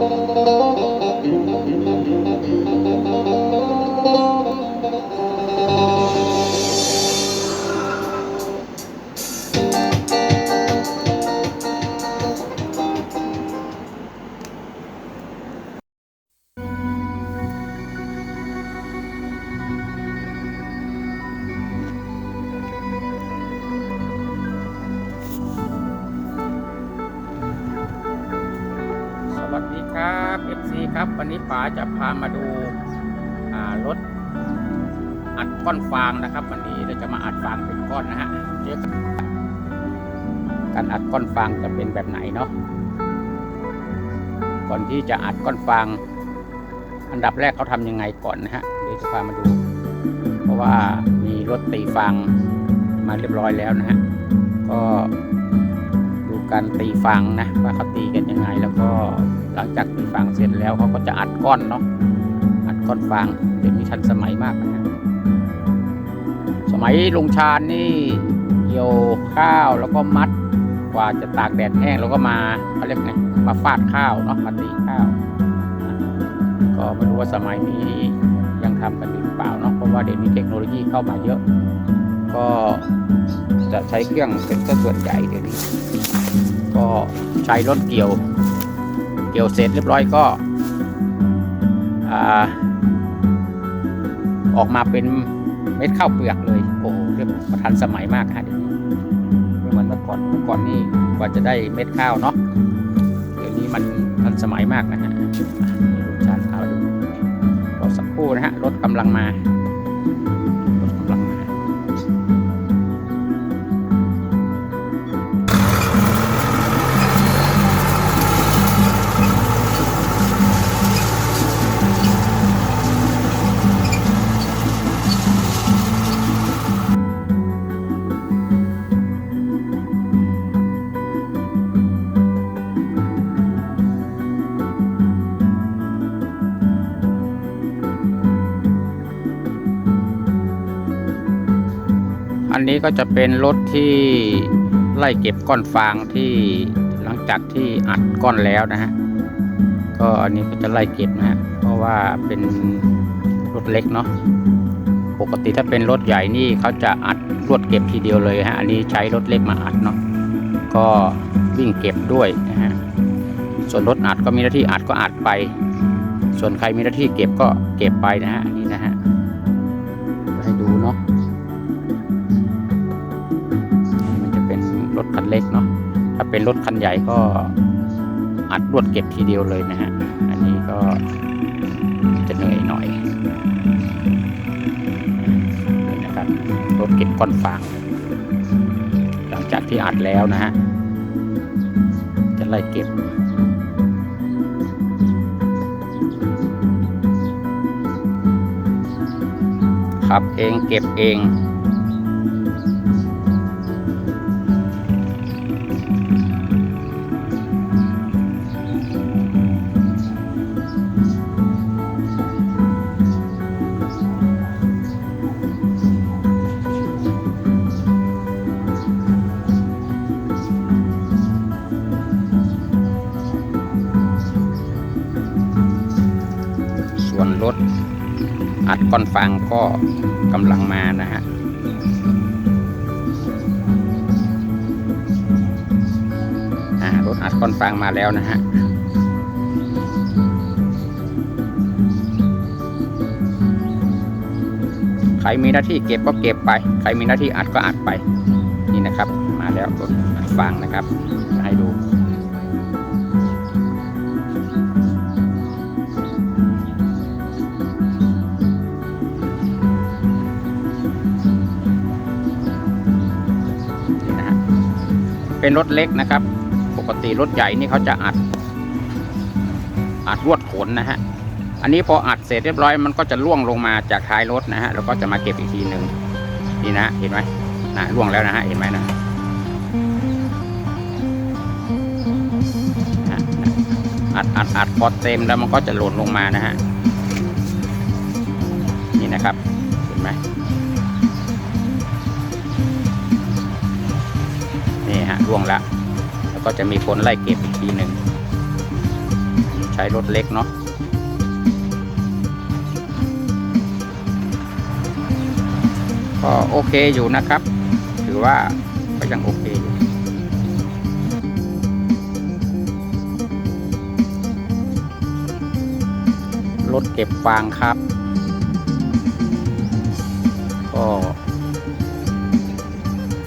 Thank you. FC ครับ วันนี้ป๋าจะพามาดูารถอัดก้อนฟางนะครับ วันนี้เราจะมาอัดฟางเป็นก้อนนะฮะเดี๋ยวการอัดก้อนฟางจะเป็นแบบไหนเนาะก่อนที่จะอัดก้อนฟาง อันดับแรกเขาทำยังไงก่อนนะฮะเดี๋ยวจะพามาดู เพราะว่ามีรถตีฟางมาเรียบร้อยแล้วนะฮะก็ดูการตีฟางนะว่าเขาตีกัน แล้วเขาก็จะอัดก้อนเนาะอัดก้อนฟางเดี๋ยวนี้ทันสมัยมากนะฮะสมัยลุงชาญนี่เกี่ยวข้าวแล้วก็มัดกว่าจะตากแดดแห้งแล้วก็มาเขาเรียกไงมาฟาดข้าวเนาะมาตีข้าว ก็ไม่รู้ว่าสมัยนี้ยังทำกันอยู่หรือเปล่าเนาะเพราะว่าเดี๋ยวนี้เทคโนโลยีเข้ามาเยอะ ก็จะใช้เครื่องเป็นก็ส่วนใหญ่เดี๋ยวนี้ ก็ใช้รถเกี่ยว เกี่ยวเสร็จเรียบร้อยก็ ออกมาเป็นเม็ดข้าวเปลือกเลย โอ้โหเรียกประทันสมัยมากฮะเดี๋ยวนี้ไม่เหมือนเมื่อก่อนเมื่อก่อนนี่กว่าจะได้เม็ดข้าวเนาะเดี๋ยวนี้มันทันสมัยมากนะฮะลูกชานพาไปดูรอสักครู่นะฮะรถกำลังมา อันนี้ก็จะเป็นรถที่ไล่เก็บก้อนฟางที่หลังจากที่อัดก้อนแล้วนะฮะก็อันนี้ก็จะไล่เก็บนะฮะเพราะว่าเป็นรถเล็กเนาะปกติถ้าเป็นรถใหญ่นี่เขาจะอัดรวดเก็บทีเดียวเลยฮะอันนี้ใช้รถเล็กมาอัดเนาะก็วิ่งเก็บด้วยนะฮะส่วนรถอัดก็มีหน้าที่อัดก็อัดไป ส่วนใครมีหน้าที่เก็บก็เก็บไปนะฮะอันนี้นะฮะให้ดูเนาะ รถคันเล็กเนาะถ้าเป็นรถคันใหญ่ก็อัดรวดเก็บทีเดียวเลยนะฮะอันนี้ก็จะเหนื่อยหน่อยนะครับรถเก็บก้อนฟางหลังจากที่อัดแล้วนะฮะจะไล่เก็บขับเองเก็บเอง รถอัดก้อนฟางก็กำลังมานะฮะอ่ารถอัดก้อนฟางมาแล้วนะฮะใครมีหน้าที่เก็บก็เก็บไป ใครมีหน้าที่อัดก็อัดไป นี่นะครับ มาแล้วรถอัดฟางนะครับ ให้ดู เป็นรถเล็กนะครับ ปกติรถใหญ่นี่เขาจะอัด อัดลวดขนนะฮะ อันนี้พออัดเสร็จเรียบร้อยมันก็จะล่วงลงมาจากท้ายรถนะฮะแล้วก็จะมาเก็บอีกทีหนึ่งนี่นะเห็นไหมนะล่วงแล้วนะฮะเห็นไหมนะนะอัดอัดอัดพอเต็มแล้วมันก็จะหล่นลงมานะฮะนี่นะครับเห็นไหม นี่ฮะร่วงแล้ว แล้วก็จะมีคนไล่เก็บอีกทีหนึ่ง ใช้รถเล็กเนาะก็โอเคอยู่นะครับ ถือว่าก็ยังโอเคอยู่รถเก็บฟางครับ ก็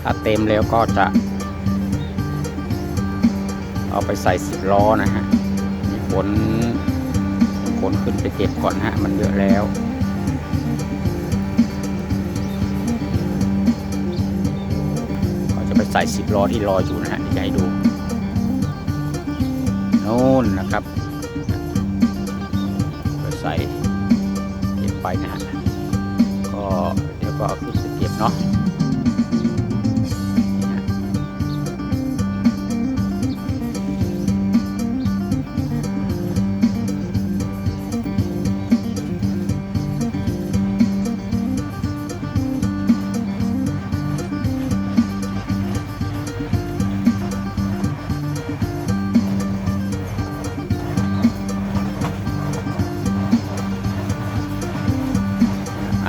ถ้าเต็มแล้วก็จะ เอาไปใส่สิบล้อนะฮะมีขนขนขึ้นไปเก็บก่อนฮะ มันเยอะแล้วก็จะไปใส่สิบล้อที่รออยู่นะฮะจะให้ดูโน่นนะครับไปใส่เก็บไปนะฮะก็เดี๋ยวก็เอาขึ้นไปเก็บเนาะ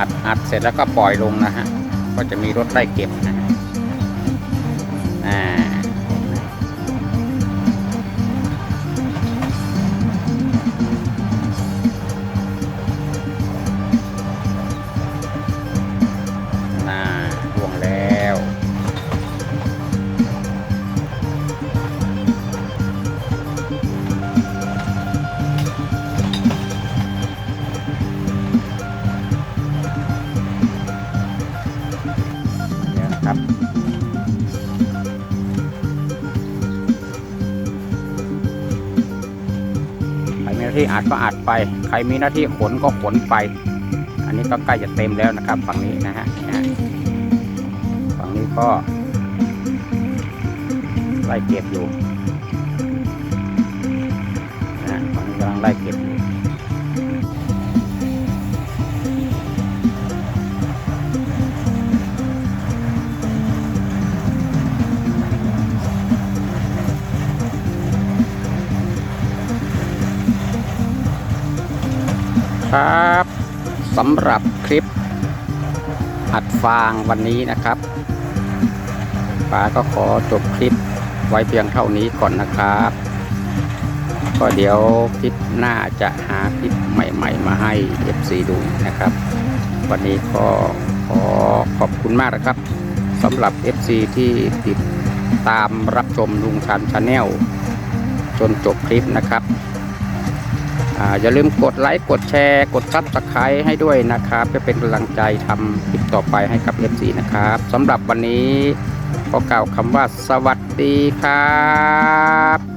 อัดอัดเสร็จแล้วก็ปล่อยลงนะฮะก็จะมีรถไล่เก็บนะฮะ ที่อัดก็อัดไป ใครมีหน้าที่ขนก็ขนไป อันนี้ก็ใกล้จะเต็มแล้วนะครับ ฝั่งนี้นะฮะฝั่งนี้ก็ไล่เก็บอยู่นะฝั่งนี้กำลังไล่เก็บอยู่ ครับสำหรับคลิปอัดฟางวันนี้นะครับป้าก็ขอจบคลิปไว้เพียงเท่านี้ก่อนนะครับ ก็เดี๋ยวคลิปหน้าจะหาคลิปใหม่ ๆ มาให้ FC ดูนะครับ วันนี้ก็ขอขอบคุณมากนะครับสำหรับ FC ที่ติดตามรับชมลุงชันชาแนลจนจบคลิปนะครับ อย่าลืมกดไลค์ กดแชร์ กดซับสไครต์ให้ด้วยนะครับเพื่อเป็นกำลังใจทำคลิปต่อไปให้กับ FC นะครับสำหรับวันนี้ขอกล่าวคำว่าสวัสดีครับ